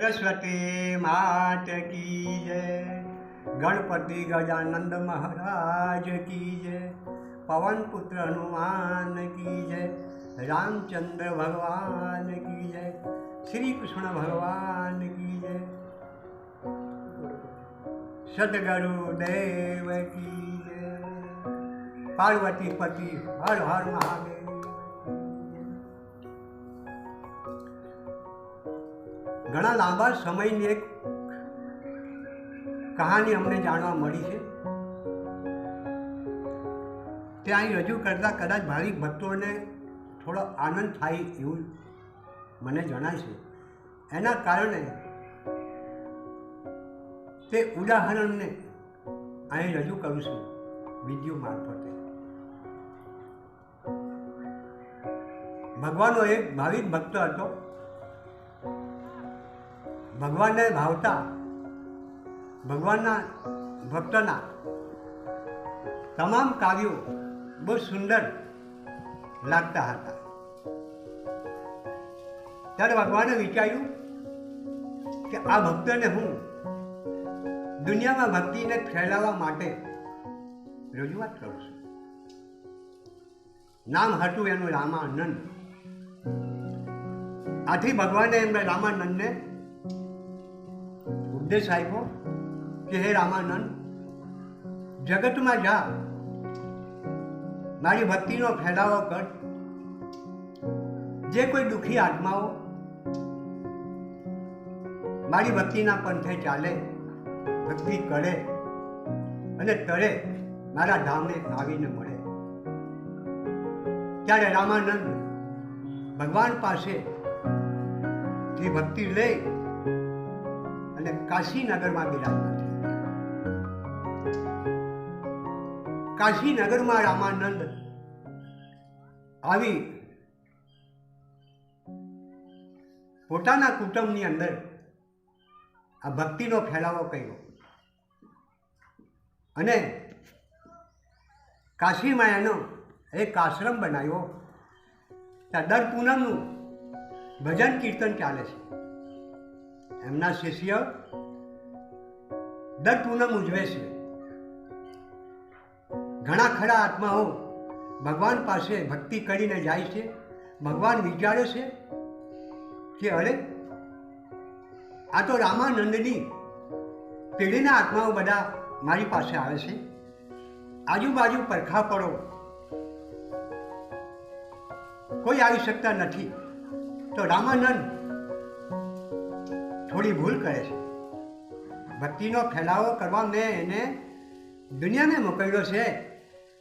સરસ્વતી માત કી જય ગણપતિ ગજાનંદ મહારાજ કી જય પવન પુત્ર હનુમાન કી જય રામચંદ્ર ભગવાન કી જય શ્રી કૃષ્ણ ભગવાન કી જય સદગુરુ દેવ કી જય પાર્વતી પતિ હર હર મહાદેવ ઘણા લાંબા સમયની એક કહાની અમને જાણવા મળી છે. તે અહીં રજૂ કરતા કદાચ ભાવિક ભક્તોને થોડો આનંદ થાય એવું મને જણાય છે. એના કારણે તે ઉદાહરણને અહીં રજૂ કરું છું વીડિયો મારફતે. ભગવાનનો એક ભાવિક ભક્ત હતો. ભગવાનને ભાવતા, ભગવાનના ભક્તના તમામ કાર્યો બહુ સુંદર લાગતા હતા. ત્યારે ભગવાને વિચાર્યું કે આ ભક્તને હું દુનિયામાં ભક્તિને ફેલાવવા માટે રજૂઆત કરું છું. નામ હતું એનું રામાનંદ. આથી ભગવાને એમને રામાનંદને ઉપદેશ આપ્યો કે હે રામાનંદ, જગતમાં જા. મારી ભક્તિનો ફેલાવો કર. જે કોઈ દુઃખી આત્માઓ મારી ભક્તિના પંથે ચાલે, ભક્તિ કરે અને તરે મારા ધામને આવીને મળે. ત્યારે રામાનંદ ભગવાન પાસે જે ભક્તિ લઈ અને કાશીનગરમાં બિરાજમાન કાશીનગરમાં રામાનંદ આવી પોતાના કુટુંબની અંદર આ ભક્તિનો ફેલાવો કર્યો. અને કાશીમાં એનો એક આશ્રમ બનાવ્યો. ત્યાં દર પૂનમનું ભજન કીર્તન ચાલે છે. એમના શિષ્ય દર પૂનમ ઉજવે છે. ઘણા ખરા આત્માઓ ભગવાન પાસે ભક્તિ કરીને જાય છે. ભગવાન વિચારે છે કે અરે, આ તો રામાનંદની પેઢીના આત્માઓ બધા મારી પાસે આવે છે. આજુબાજુ પરખા પડો. કોઈ આવી શકતા નથી. તો રામાનંદ થોડી ભૂલ કરે છે. ભક્તિનો ફેલાવો કરવા મેં એને દુનિયાને મોકલ્યો છે.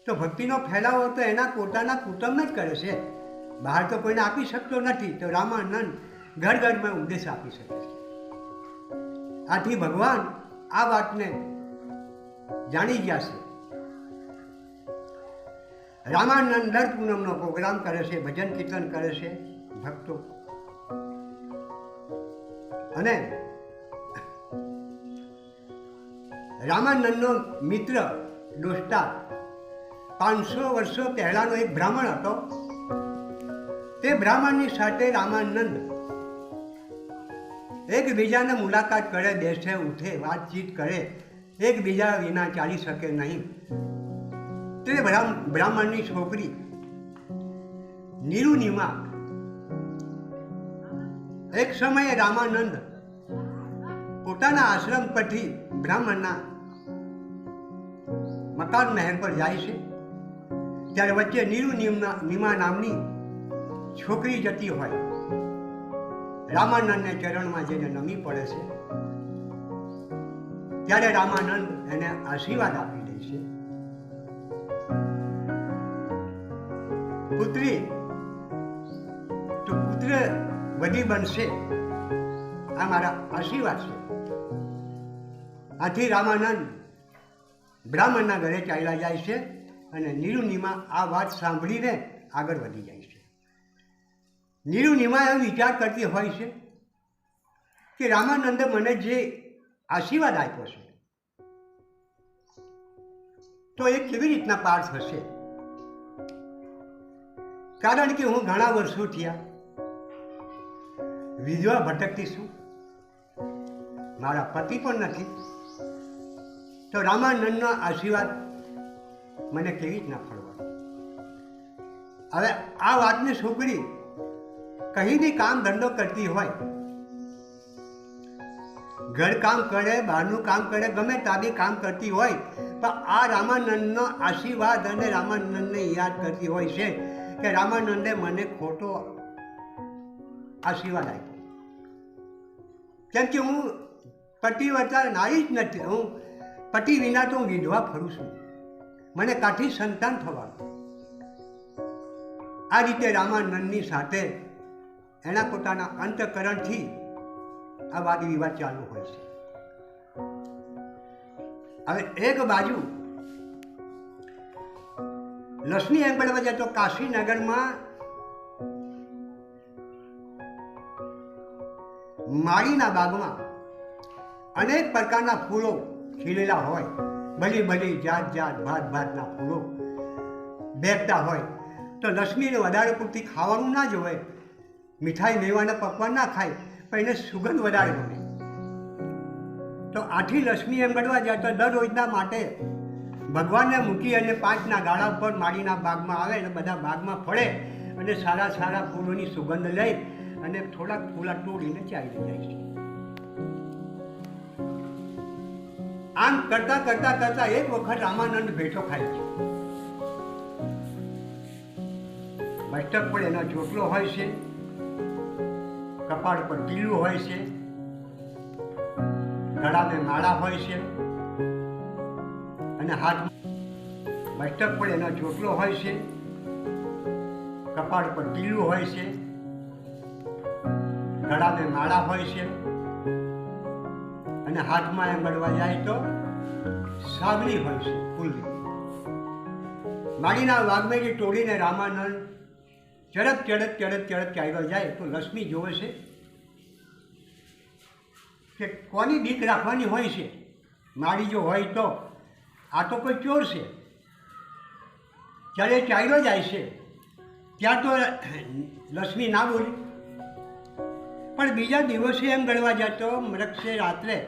તો ભક્તિનો ફેલાવો તો એના પોતાના કુટુંબ જ કરે છે. બહાર તો કોઈને આપી શકતો નથી. તો રામાનંદ ઘર ઘરમાં ઉપદેશ આપી શકે છે. આથી ભગવાન આ વાતને જાણી ગયા છે. રામાનંદ દર પૂનમનો પ્રોગ્રામ કરે છે, ભજન કીર્તન કરે છે, ભક્તો અને રામાનંદનો મિત્ર દોસ્તા પાંચસો વર્ષો પહેલાનો એક બ્રાહ્મણ હતો. તે બ્રાહ્મણની સાથે રામાનંદ એકબીજાને મુલાકાત કરે, બેસે, ઉઠે, વાતચીત કરે, એકબીજા વિના ચાલી શકે નહીં. તે બ્રાહ્મ- બ્રાહ્મણની છોકરી નિરુનિમા. એક સમયે રામાનંદ પોતાના આશ્રમ પરથી બ્રાહ્મણના મકાન મહેર પર જાય છે. ત્યારે વચ્ચે નીરુ નિમા નામની છોકરી જતી હોય. રામાનંદને ચરણમાં જઈને નમી પડે છે. ત્યારે રામાનંદ એને આશીર્વાદ આપી દે છે. પુત્રી, તો પુત્ર વધી બનશે. આ મારા આશીર્વાદ છે. આથી રામાનંદ બ્રાહ્મણના ઘરે ચાલ્યા જાય છે અને નિરુનિમા આ વાત સાંભળીને આગળ વધી જાય છે. નિરુનિમા એમ વિચાર કરતી હોય છે કે રામાનંદે મને જે આશીર્વાદ આપ્યો છે, તો એ કેવી રીતના પાર થશે? કારણ કે હું ઘણા વર્ષો થયા વિધવા ભટકતી છું. મારા પતિ પણ નથી. તો રામાનંદનો આશીર્વાદ મને કેવી રીતના ફળવાનો? હવે આ વાતની છોકરી કહી બી કામ ધંધો કરતી હોય, ઘર કામ કરે, બહારનું કામ કરે, ગમે તાબી કામ કરતી હોય પણ આ રામાનંદનો આશીર્વાદ અને રામાનંદને યાદ કરતી હોય છે કે રામાનંદે મને ખોટો આશીર્વાદ આપ્યો. કેમ કે હું પતિવર્તા નારી જ નથી, હું પતિ વિના તો હું વિધવા ફરું છું. મને કાઠી સંતાન થવા આ રીતે રામાનંદની સાથે એના પોતાના અંતકરણથી આ વાદ વિવાદ ચાલુ હોય છે. હવે એક બાજુ લક્ષ્મી એમ બળવા જાય તો કાશીનગરમાં માળીના બાગમાં અનેક પ્રકારના ફૂલો ખીલેલા હોય ભલી ભલી જાત જાત, ભાત ભાતના ફૂલો બેઠતા હોય, તો લક્ષ્મીને વધારે પૂરતી ખાવાનું ના જ હોય. મીઠાઈ મેવાના પકવાન ના ખાય, પણ એને સુગંધ વધારે ગમે. તો આથી લક્ષ્મી એમ ગણવા જાય તો દર રોજના માટે ભગવાનને મૂકી અને પાંચના ગાળા ઉપર માળીના બાગમાં આવે અને બધા બાગમાં ફળે અને સારા સારા ફૂલોની સુગંધ લઈ અને થોડાક ફૂલા તોડીને ચાલી જાય છે. આમ કરતા કરતા કરતા એક વખત રામાનંદ ભેટો ખાય છે મસ્તક પર એનો ચોટલો હોય છે, કપાળ પર પીલું હોય છે ગળાને માળા હોય છે, અને હાથ મસ્તક પર એનો ચોટલો હોય છે, કપાળ પર પીલું હોય છે ગળાને માળા હોય છે અને હાથમાં એમ ગળવા જાય તો સાબલી હોય છે ફૂલની માળીના વાઘમેરી તોડીને રામાનંદ ચડક ચડક ચડક ચડક આગળ જાય તો લક્ષ્મી જોવે છે કે કોની બીક રાખવાની હોય છે? મારી જો હોય તો આ તો કોઈ ચોર છે. જ્યારે ચાલ્યો જાય છે, ત્યાં તો લક્ષ્મી ના બોલી. પણ બીજા દિવસે એમ ગણવા જતો મૃક્ષે રાત્રે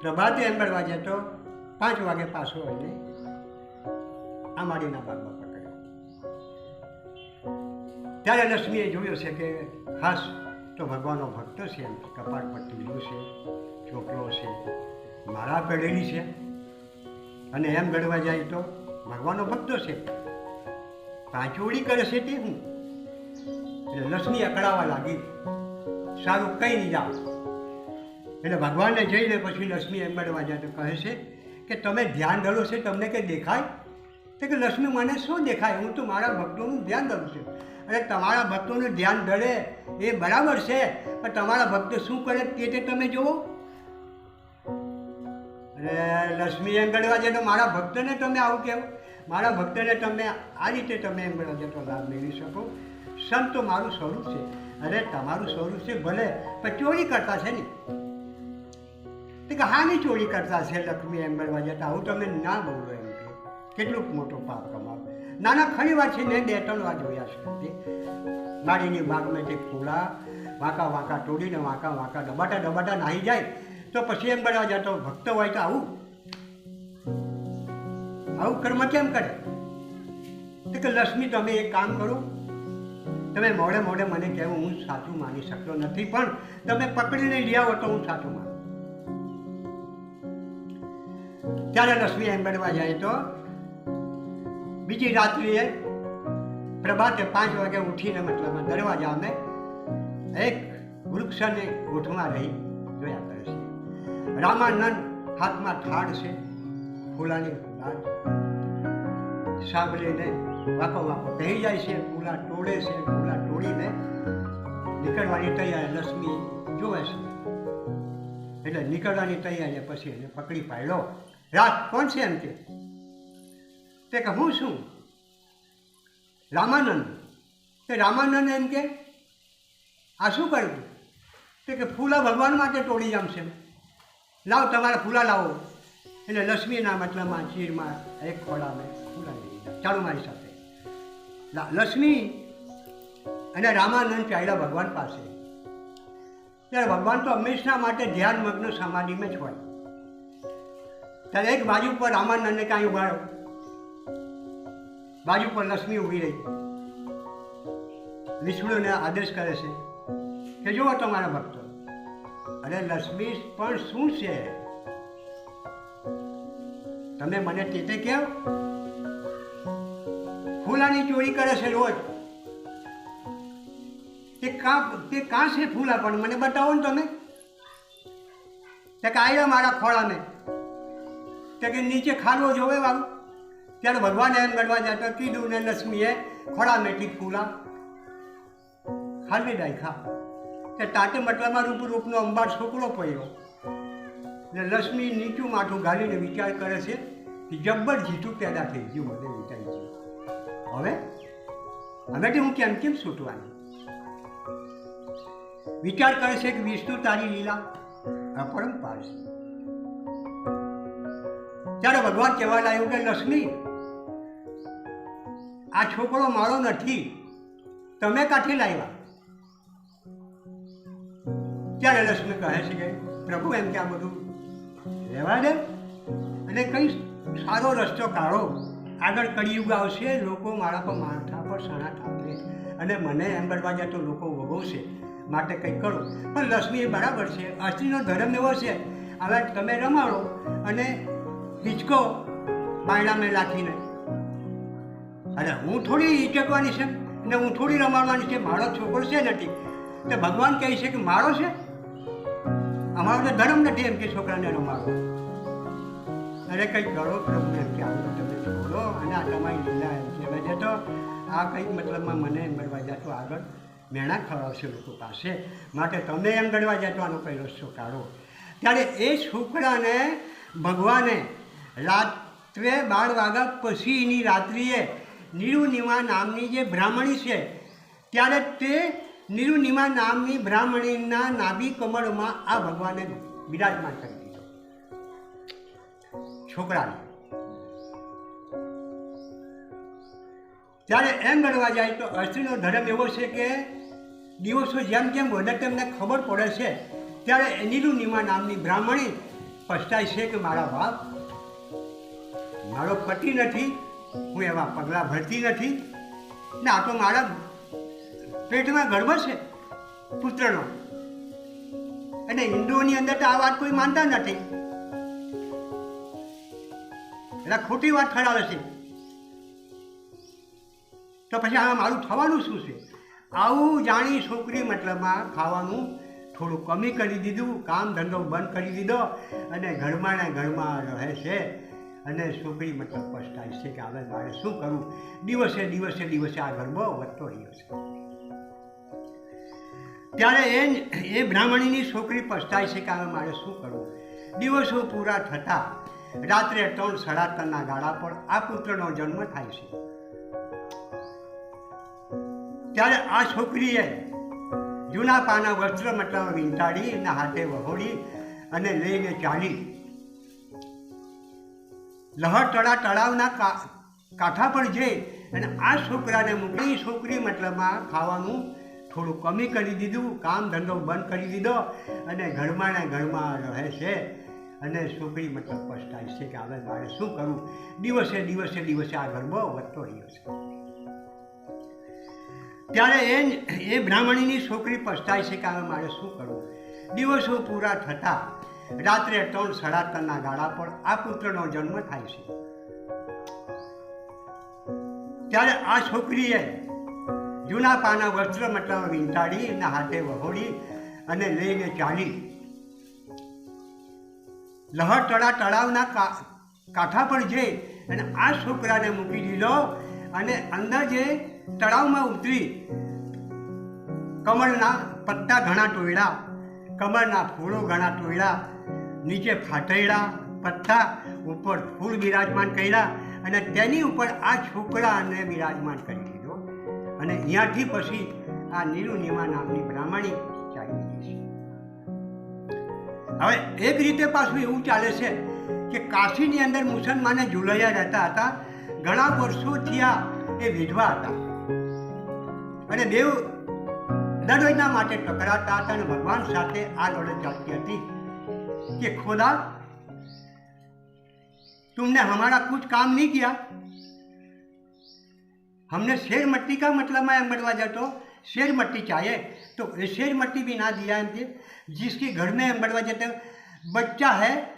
પ્રભાતે એમ વાગે તો પાંચ વાગે પાછો એને આમાડીના ભાગમાં પકડ્યો ત્યારે લક્ષ્મીએ જોયું છે કે ખાસ તો ભગવાનનો ભક્ત છે એમ. કપાળ પર ટીલું છે ચોકલો છે, માળા પહેરેલી છે. અને એમ ગણવા જાય તો ભગવાનનો ભક્ત છે. પાંચોડી કરે છે તે હું લક્ષ્મી અકળાવા લાગી. સારું, કંઈ નહીં જાઓ. એટલે ભગવાનને જઈને પછી લક્ષ્મી એમ જાય તો કહે છે કે તમે ધ્યાન ધરો છે, તમને કંઈ દેખાય? તો કે, લક્ષ્મી, મને શું દેખાય? હું તો મારા ભક્તોનું ધ્યાન ધરું છું. અને તમારા ભક્તોનું ધ્યાન ધરે, એ બરાબર છે, પણ તમારા ભક્ત શું કરે તે તે તમે જુઓ. અને લક્ષ્મી એમ ગણવા તો મારા ભક્તને તમે આવું કહેવું મારા ભક્તને તમે આ રીતે તમે એમ ગણવા તો લાભ મેળવી શકો. સંત તો મારું સ્વરૂપ છે. અરે, તમારું સ્વરૂપ છે ભલે, પણ ચોરી કરતા છે ને. કે હાની ચોરી કરતા છે લક્ષ્મી એમ ગણવા જતા આવું તમે ના બોલો એમ કે. કેટલુંક મોટો પાપ કમાવ. નાના ખરી વાર છે મેં બે ત્રણ વાર જોયા છે મારીની બાગમાં તે ફૂલા વાંકા વાંકા તોડીને વાંકા વાંકા ડબાટા ડબાટા નાહી જાય, તો પછી એમ બનવા જતો ભક્ત હોય તો આવું. આવું કર્મ કેમ કરે? તો કે લક્ષ્મી, તમે એક કામ કરો. તમે મોડે મોડે મને કહેવું, હું સાચું માની શકતો નથી, પણ તમે પકડીને લઈ આવો તો હું સાચું માનું. ત્યારે લક્ષ્મી એમ બનવા જાય તો બીજી રાત્રિએ પ્રભાતે પાંચ વાગે ઉઠીને મતલબ દરવાજા અમે એક વૃક્ષની ગોઠમાં રહી જોયા કરે છે. રામાનંદ હાથમાં ઠાડ છે, ફૂલાની લાડ સાંભળીને વાંકો વાંકો કહી જાય છે, ફૂલા તોડે છે, ફૂલા તોડીને નીકળવાની તૈયારી લક્ષ્મી જોવે છે. એટલે નીકળવાની તૈયારી પછી એને પકડી પાડ્યો. રાત કોણ છે એમ કે? તે કે, હું શું રામાનંદ. તે રામાનંદ એમ કે? આ શું કરવું? તે કે, ફૂલા ભગવાન માટે તોડી જમશે. લાવ તમારા ફૂલા લાવો. એટલે લક્ષ્મીના મતલબમાં ચીરમાં એક ખોડામાં ફૂલા લઈ લીધા ચાલો મારી સાથે. લક્ષ્મી અને રામાનંદ ચાલ્યા ભગવાન પાસે. ત્યારે ભગવાન તો હંમેશા માટે ધ્યાન, મગ્ન, સમાધિમાં જ હોય. ત્યારે એક બાજુ પર રામાનંદને કાંઈ ઊભા બાજુ પર લક્ષ્મી ઊભી રહી. વિષ્ણુને આદેશ કરે છે કે જુઓ તમારા ભક્તો, અરે લક્ષ્મી પણ શું છે? તમે મને તે તે કહો ફૂલાની ચોરી કરે છે રોજ. તે કા તે કાં છે ફૂલા? પણ મને બતાવો ને તમે. તે આવ્યો મારા ખોળાને. તે કે નીચે ખાલો જોવે વાળું. ત્યારે ભગવાને એમ ગણવા જતો કીધું ને લક્ષ્મીએ ખોળા મેથી ફૂલા. ખાલી દાયખા તે તાતે મટલામાં રૂપ રૂપનો અંબાર છોકરો પડ્યો. ને લક્ષ્મી નીચું માથું ગાલીને વિચાર કરે છે કે જબ્બર જીતું પેદા થઈ ગયું, મને વિચારી ગયું હવે? હવેથી હું કેમ કેમ છૂટવાની? વિચાર કરે છે કે વિષ્ણુ તારી લીલા અપરંપાર છે. ત્યારે ભગવાન કહેવા લાગ્યું કે લક્ષ્મી, આ છોકરો મારો નથી. તમે કાથી લાવ્યા? ત્યારે લક્ષ્મી કહે છે કે, પ્રભુ, એમ કે આ બધું રહેવા દે અને કંઈ સારો રસ્તો કાઢો. આગળ કળિયુગ આવશે, લોકો મારા પર માથા પર સણા થાપે અને મને એમ કરવા તો લોકો વગોવશે માટે કંઈક કરો. પણ લક્ષ્મી એ બરાબર છે. અસ્તિનો ધર્મ એવો છે હવે તમે રમાડો અને હિંચકો બાયણા મેં લાખીને અરે હું થોડી હિંચકવાની છે ને હું થોડી રમાડવાની છે, મારો છોકરો છે નથી તો ભગવાન કહે છે કે મારો છે? અમારો તો ધર્મ નથી એમ કે છોકરાને રમાડો અરે કંઈક કરો, પ્રભુ એમ તમે છોડો અને આ તમારી લીલા એમ છે. વજે તો આ કંઈક મતલબમાં મને એમ ગણવા જાતો આગળ. મેણા ખવડાવશે લોકો પાસે. માટે તમે એમ ગણવા જાતો આનો કંઈ રસ્તો કાઢો. ત્યારે એ છોકરાને, ભગવાને રાત્રે બાર વાગ્યા પછીની રાત્રિએ નિરુનિમા નામની જે બ્રાહ્મણી છે, ત્યારે તે નિરુનિમા નામની બ્રાહ્મણીના નાભી કમળમાં આ ભગવાને બિરાજમાન કરી દીધો. છોકરાને. ત્યારે એમ ગણવા જાય તો અસ્ત્રીનો ધર્મ એવો છે કે દિવસો જેમ જેમ વધે તેમને ખબર પડે છે, ત્યારે નિરુનિમા નામની બ્રાહ્મણી પછતાય છે કે મારા બાપ મારો પતિ નથી, હું એવા પગલાં ભરતી નથી. ને આ તો મારા પેટમાં ગર્ભ છે, પુત્રનો. અને હિન્દુઓની અંદર તો આ વાત કોઈ માનતા નથી. એટલે ખોટી વાત ઠરાવે છે. તો પછી આ મારું થવાનું શું છે? આવું જાણી છોકરી મતલબમાં ખાવાનું થોડું કમી કરી દીધું, કામ ધંધો બંધ કરી દીધો, અને ઘરમાં ને ઘરમાં રહે છે. અને છોકરી મતલબ પસ્તાય છે કે હવે મારે શું કરવું? દિવસે દિવસે દિવસે આ ગરબો વધતો રહ્યો છે. ત્યારે એ એ બ્રાહ્મણીની છોકરી પસ્તાય છે કે હવે મારે શું કરવું? દિવસો પૂરા થતા રાત્રે ત્રણ સાડા ત્રણના ગાળા પર આ પુત્રનો જન્મ થાય છે. ત્યારે આ છોકરીએ જૂના પાના વસ્ત્ર મતલબ વીંટાડી એના હાથે વહોળી અને લઈને ચાલી લહર તળા તળાવના કાંઠા પર જઈ અને આ છોકરાને મૂકી, છોકરી મતલબમાં ખાવાનું થોડું કમી કરી દીધું, કામ ધંધો બંધ કરી દીધો અને ઘરમાં ને ઘરમાં રહે છે. અને છોકરી મતલબ પછતાય છે કે હવે મારે શું કરવું દિવસે દિવસે દિવસે આ ગરબો વધતો રહ્યો છે. ત્યારે એ એ બ્રાહ્મણીની છોકરી પછતાય છે કે હવે મારે શું કરવું દિવસો પૂરા થતા રાત્રે ત્રણ સાડા ત્રણના ગાળા પર આ પુત્રનો જન્મ થાય છે. ત્યારે આ છોકરીએ જૂના પાના વસ્ત્ર મતલબ વીંટાળી એના હાથે વહોડી અને લઈને ચાલી. લહર તળા તળાવના કાંઠા પર જઈ અને આ છોકરાને મૂકી દીધો અને અંદર જે તળાવમાં ઉતરી કમળના પત્તા ઘણા ટોયડા કમળના ફૂલો ઘણા ટોયડા નીચે ફાટૈડા પથ્થા ઉપર ફૂલ બિરાજમાન કર્યા અને તેની ઉપર આ છોકરાને બિરાજમાન કરી દીધો. અને અહીંયાથી પછી આ નીરુનિમા નામની બ્રાહ્મણી ચાલી ગઈ છે. હવે એક રીતે પાછું એવું ચાલે છે કે કાશીની અંદર મુસલમાને જુલૈયા રહેતા હતા. ઘણા વર્ષોથી આ એ વિધવા હતા. અને દેવ દરરોજના માટે ટકરાતા હતા અને ભગવાન સાથે આ લડત ચાલતી હતી. कि खुदा, तुमने हमारा कुछ काम नहीं किया। हमने शेर मट्टी का मतलब मैं बढ़वा जातो, शेर मट्टी चाहिए तो शेर मट्टी भी ना दिया इनके, जिसके घर में बढ़वा जाते, बच्चा है,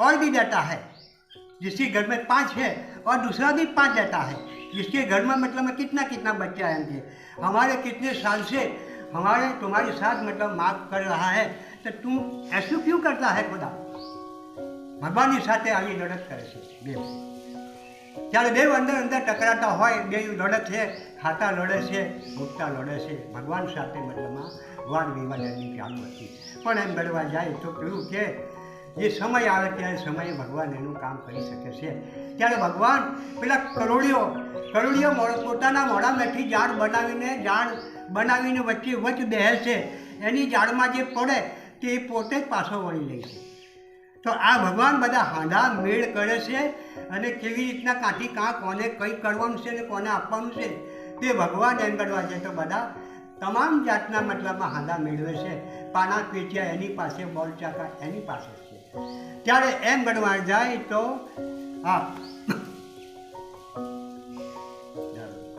और भी देता है, जिसके घर में पाँच है, और दूसरा भी पाँच देता है, जिसके घर में मतलब में कितना कितना बच्चा है हमारे कितने साल से, हमारे तुम्हारे साथ मतलब माफ़ कर रहा है તો તું એસું ક્યું કરતા હે ખુદા? ભગવાનની સાથે આવી લડત કરે છે. બે. ત્યારે બે અંદર અંદર ટકરાતા હોય, બે લડત છે, ખાતા લડે છે ભોગતા લડે છે, ભગવાન સાથે મતલબમાં વાદ વિવાદ એમની ચાલુ હતી. પણ એમ લડવા જાય તો પેલું કે જે સમય આવે ત્યારે સમયે ભગવાન એનું કામ કરી શકે છે. ત્યારે ભગવાન પેલા કરોડીઓ કરોડીઓ પોતાના મોડામાંથી ઝાડ બનાવીને ઝાડ બનાવીને વચ્ચે વચ બેસે છે. એની ઝાડમાં જે પડે તે પોતે જ પાછો વળી લે છે. તો આ ભગવાન બધા હાંડા મેળ કરે છે અને કેવી રીતના કાંઠી કાં કોને કંઈ કરવાનું છે ને કોને આપવાનું છે તે ભગવાન એમ કરવા છે તો બધા તમામ જાતના મતલબમાં હાંડા મેળવે છે. પાના પેટિયા એની પાસે, બોલ ચાકા એની પાસે છે. ત્યારે એમ ગણવા જાય તો હા